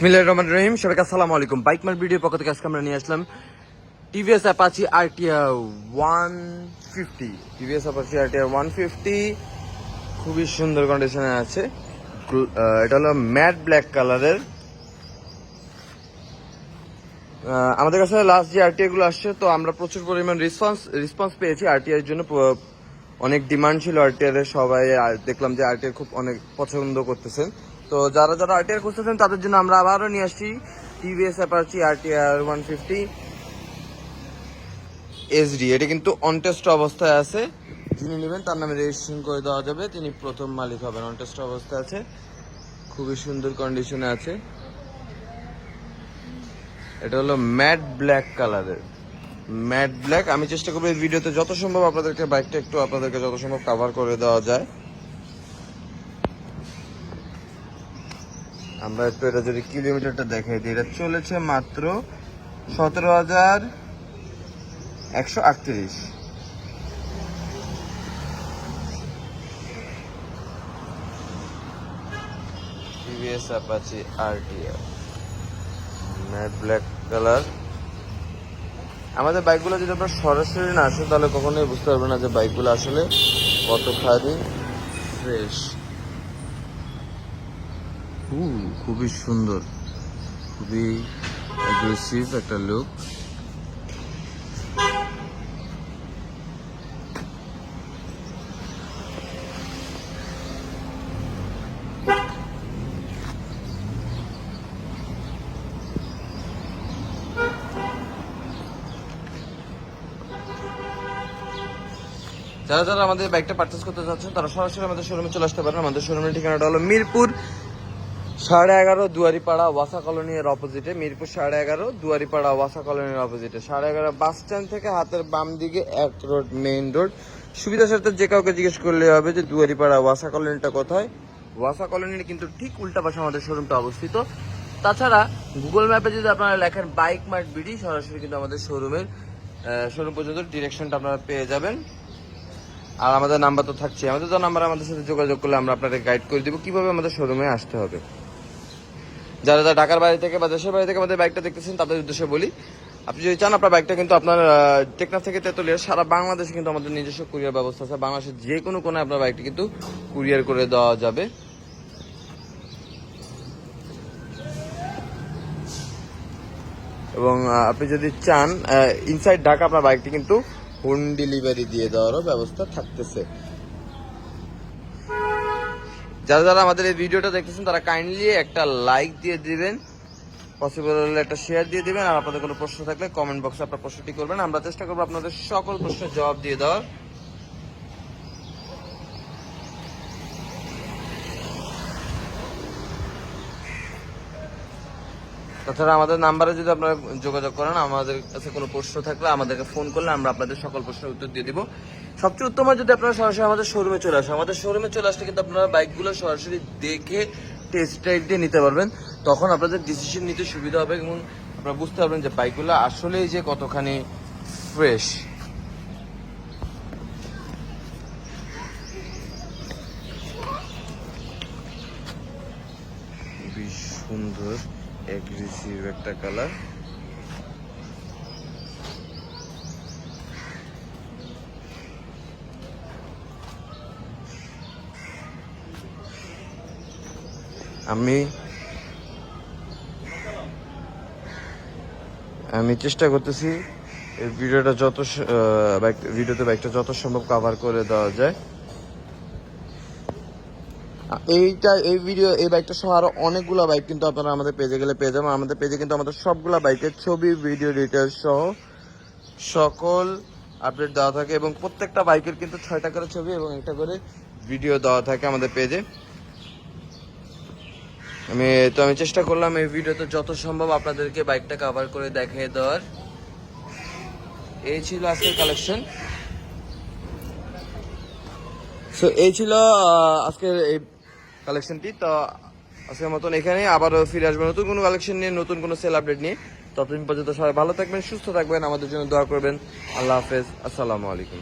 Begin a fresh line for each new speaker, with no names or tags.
বিসমিল্লাহির রহমানির রহিম। সবাইকে আসসালামু আলাইকুম। বাইক মার ভিডিও পক্ষ থেকে আজকে আমরা নিয়ে আসলাম TVS Apache RTR one fifty TVS Apache RTR one fifty খুবই সুন্দর কন্ডিশনে আছে। এটা হলো ম্যাট ব্ল্যাক কালারের আমাদের কাছে লাস্ট যে আরটিআই গুলো আসছে, তো আমরা প্রচুর পরিমাণ রেসপন্স রেসপন্স পেয়েছি আরটিআই এর জন্য। অনেক ডিমান্ড ছিল আরটিআর এর, সবাই দেখলাম যে আরটিআর খুব অনেক পছন্দ করতেছেন তো যারা যারা আরটিআর খুঁজতেছেন, তাদের জন্য আমরা আবারও নিয়ে আসছি TVS Apache RTR one fifty SD এটা কিন্তু অনটেস্ট অবস্থায় আছে। যিনি নেবেন, তার নামে রেজিস্ট্রেশন করে দেওয়া যাবে। তিনি প্রথম মালিক হবেন। অনটেস্ট অবস্থায় আছে। খুবই সুন্দর কন্ডিশনে আছে। এটা হলো ম্যাট ব্ল্যাক কালারের ম্যাট ব্ল্যাক আমি চেষ্টা করব এই ভিডিওতে যত সম্ভব আপনাদেরকে বাইকটা একটু আপনাদেরকে যত সম্ভব কভার করে দেওয়া যায়। আমরা একটু এটা যদি কিলোমিটারটা দেখাই দিই, এটা চলেছে মাত্র সতেরো হাজার একশো আটত্রিশ। TVS Apache RTR matte black colour আমাদের বাইকগুলো যদি আপনার সরাসরি না আসে, তাহলে কখনোই বুঝতে পারবেন না যে বাইকগুলো আসলে কত কতখানি ফ্রেশ খুবই সুন্দর। খুবই অ্যাগ্রেসিভ একটা লুক যারা যারা আমাদের বাইকটা পারচেস করতে চাচ্ছেন তারা সরাসরি আমাদের শোরুমে চলে আসতে পারেন। আমাদের শোরুমের ঠিকানাটা হলো মিরপুর সাড়ে এগারো দুয়ারিপাড়া ওয়াসা কলোনির অপোজিটে মিরপুর সাড়ে এগারো দুয়ারিপাড়া ওয়াসা কলোনির অপোজিটে সাড়ে এগারো বাস স্ট্যান্ড থেকে হাতের বাম দিকে এক রোড মেইন রোড সুবিধা সাথে যে কাউকে জিজ্ঞেস করলে হবে যে দুয়ারিপাড়া ওয়াসা কলোনিটা কোথায়? ওয়াসা কলোনির কিন্তু ঠিক উল্টা পাশে আমাদের শোরুমটা অবস্থিত। তাছাড়া গুগল ম্যাপে যদি আপনারা লেখেন বাইক মার্ট বিডি সরাসরি কিন্তু আমাদের শোরুমের শোরুম পর্যন্ত ডিরেকশনটা আপনারা পেয়ে যাবেন। আর আমাদের নাম্বার তো থাকছে। আমাদের তো নাম্বার আমাদের সাথে যোগাযোগ করলে আমরা আপনাদের গাইড করে দিব। কীভাবে আমাদের শোরুমে আসতে হবে? যারা যারা ঢাকার বাড়ি থেকে বা দেশের বাড়ি থেকে আমাদের বাইকটা দেখতেছেন, তাদের উদ্দেশ্যে বলি, আপনি যদি চান, আপনার বাইকটা কিন্তু আপনার টেকনাফ থেকে তেতুলিয়া, সারা বাংলাদেশে কিন্তু আমাদের নিজস্ব কুরিয়ার ব্যবস্থা আছে। বাংলাদেশের যে কোনো কোণে আপনার বাইকটি কিন্তু কুরিয়ার করে দেওয়া যাবে। এবং আপনি যদি চান ইনসাইড ঢাকা আপনার বাইকটি কিন্তু হোম ডেলিভারি দিয়ে দেওয়ারও ব্যবস্থা থাকতেছে। যারা যারা আমাদের এই ভিডিওটা দেখতেছেন, তারা কাইন্ডলি একটা লাইক দিয়ে দিবেন। পসিবল হলে একটা শেয়ার দিয়ে দিবেন। আর আপনাদের কোনো প্রশ্ন থাকলে কমেন্ট বক্সে আপনার প্রশ্নটি করবেন। আমরা চেষ্টা করব আপনাদের সকল প্রশ্নের জবাব দিয়ে দেওয়ার। তাছাড়া আমাদের নাম্বারে যদি আপনারা যোগাযোগ করেন, আমাদের কাছে কোনো প্রশ্ন থাকলে আমাদেরকে ফোন করলে আমরা আপনাদের সকল প্রশ্নের উত্তর দিয়ে দিব। সবচেয়ে উত্তম যদি আপনারা সরাসরি আমাদের শোরুমে চলে আসেন। আমাদের শোরুমে চলে আসলে কিন্তু আপনারা বাইকগুলো সরাসরি দেখে টেস্ট ড্রাইভ দিয়ে নিতে পারবেন। তখন আপনাদের ডিসিশন নিতে সুবিধা হবে এবং আপনারা বুঝতে পারবেন যে বাইকগুলো আসলেই যে কতখানি ফ্রেশ সুন্দর। একটা কালার। আমি আমি চেষ্টা করতেছি এই ভিডিওটা যত ভিডিওতে বাইকটা যত সম্ভব কভার করে দেওয়া যায়। এইটা, এই ভিডিও এই বাইকটা সহ আরও অনেকগুলো বাইক কিন্তু আপনারা আমাদের পেজে গেলে পেয়ে যাবেন। আমাদের পেজে কিন্তু আমাদের সবগুলো বাইকের ছবি ভিডিও ডিটেলস সহ সকল আপডেট দেওয়া থাকে এবং প্রত্যেকটা বাইকের কিন্তু ছয়টা করে ছবি এবং একটা করে ভিডিও দেওয়া থাকে আমাদের পেজে আমি, তো আমি চেষ্টা করলাম এই ভিডিওতে যত সম্ভব আপনাদেরকে বাইকটা কভার করে দেখিয়ে দেওয়ার। এই ছিল আজকের কালেকশন সো এই ছিল আজকের এই কালেকশনটি। তো আজকের মতন এখানে আবারও ফিরে আসবে। নতুন কোনো কালেকশন নিয়ে, নতুন কোনো সেল আপডেট নিয়ে। ততদিন পর্যন্ত সবাই ভালো থাকবেন, সুস্থ থাকবেন। আমাদের জন্য দোয়া করবেন। আল্লাহ হাফেজ। আসসালামু আলাইকুম।